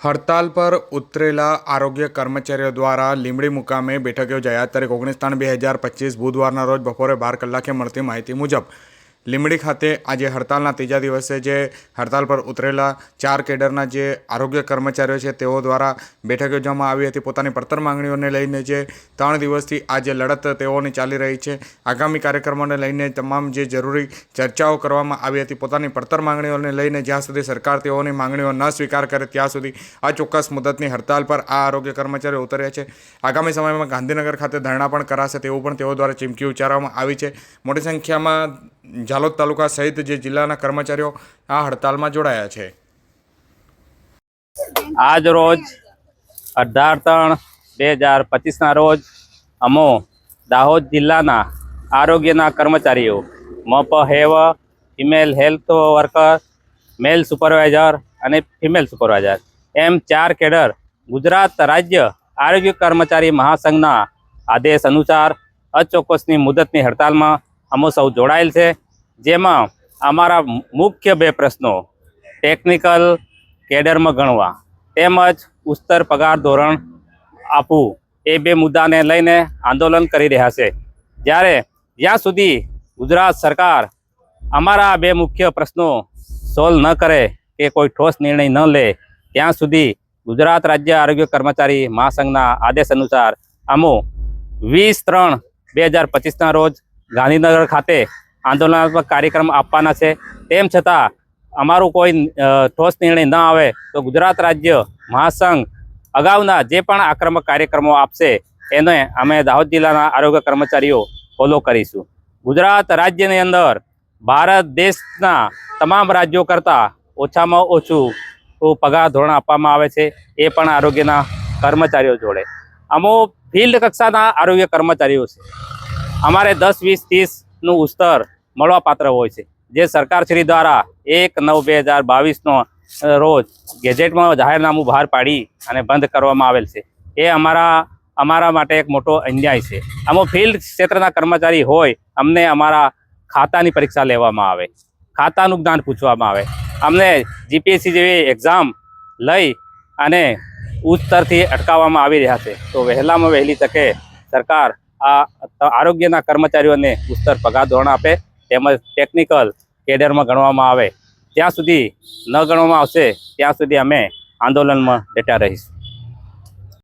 હડતાલ પર ઉતરેલા આરોગ્ય કર્મચારીઓ દ્વારા લીંબડી મુકામે બેઠક યોજાયા તારીખ ઓગણીસ ત્રણ બે હજાર પચીસ બુધવારના રોજ બપોરે બાર કલાકે મળતી માહિતી મુજબ લીંબડી ખાતે આજે હડતાલના ત્રીજા દિવસે જે હડતાલ પર ઉતરેલા ચાર કેડરના જે આરોગ્ય કર્મચારીઓ છે, તેઓ દ્વારા બેઠક યોજવામાં આવી હતી. પોતાની પડતર માંગણીઓને લઈને જે ત્રણ દિવસથી આ જે લડત તેઓની ચાલી રહી છે. આગામી કાર્યક્રમોને લઈને તમામ જે જરૂરી ચર્ચાઓ કરવામાં આવી હતી, પોતાની પડતર માંગણીઓને લઈને જ્યાં સુધી સરકાર તેઓની માંગણીઓ ન સ્વીકાર કરે ત્યાં સુધી આ ચોક્કસ મુદતની હડતાલ પર આ આરોગ્ય કર્મચારીઓ ઉતર્યા છે. આગામી સમયમાં ગાંધીનગર ખાતે ધરણા પણ કરાશે તેવું પણ તેઓ દ્વારા ચીમકી ઉચ્ચારવામાં આવી છે. મોટી સંખ્યામાં ઝાલોદ તાલુકા સહિત જે જિલ્લાના કર્મચારીઓ આ હડતાલમાં જોડાયા છે. આજ રોજ અઢાર ત્રણ બે હજાર પચીસના રોજ અમો દાહોદ જિલ્લાના આરોગ્યના કર્મચારીઓ, મપ, have, female health worker, male supervisor અને ફિમેલ સુપરવાઇઝર, એમ ચાર કેડર ગુજરાત રાજ્ય આરોગ્ય કર્મચારી મહાસંઘના આદેશ અનુસાર અચોક્કસની મુદતની હડતાલમાં અમો સૌ જોડાયેલ છે. જેમાં અમારા મુખ્ય બે પ્રશ્નો ટેકનિકલ કેડરમાં ગણવા તેમજ ઉત્તર પગાર ધોરણ આપવું. એ બે મુદ્દાને લઈને આંદોલન કરી રહ્યા છે. જ્યારે જ્યાં સુધી ગુજરાત સરકાર અમારા બે મુખ્ય પ્રશ્નો સોલ્વ ન કરે કે કોઈ ઠોસ નિર્ણય ન લે, ત્યાં સુધી ગુજરાત રાજ્ય આરોગ્ય કર્મચારી મહાસંઘના આદેશ અનુસાર અમો વીસ ત્રણ બે હજાર પચીસના રોજ ગાંધીનગર ખાતે આંદોલનાત્મક કાર્યક્રમ આપવાના છે. તેમ છતાં, અમારું કોઈ ઠોસ નિર્ણય ન આવે તો ગુજરાત રાજ્ય મહાસંઘ અગાઉના જે પણ આક્રમક કાર્યક્રમો આપશે, એને અમે દાહોદ જિલ્લાના આરોગ્ય કર્મચારીઓ ફોલો કરીશું. ગુજરાત રાજ્યની અંદર ભારત દેશના તમામ રાજ્યો કરતાં ઓછામાં ઓછું પગાર ધોરણ આપવામાં આવે છે, એ પણ આરોગ્યના કર્મચારીઓ જોડે. અમો ફિલ્ડ કક્ષાના આરોગ્ય કર્મચારીઓ છે. અમારે દસ, વીસ ત્રીસનું ઉસ્તર મળવાપાત્ર હોય છે. જે સરકારશ્રી દ્વારા એક નવ બે હજાર બાવીસનો રોજ ગેજેટમાં જાહેરનામું બહાર પાડી અને બંધ કરવામાં આવેલ છે. એ અમારા અમારા માટે એક મોટો અન્યાય છે. આમાં ફિલ્ડ ક્ષેત્રના કર્મચારી હોય, અમને અમારા ખાતાની પરીક્ષા લેવામાં આવે. ખાતાનું જ્ઞાન પૂછવામાં આવે. અમને જીપીએસસી જેવી એક્ઝામ લઈ અને ઉચ્ચ સ્તરથી અટકાવવામાં આવી રહ્યા છે. તો વહેલામાં વહેલી તકે સરકાર આ આરોગ્યના કર્મચારીઓને ઉત્તર પગાર ધોરણ આપે તેમજ ટેકનિકલ કેડરમાં ગણવામાં આવે. ત્યાં સુધી ન ગણવામાં આવશે, ત્યાં સુધી અમે આંદોલનમાં ડેટા રહીશું.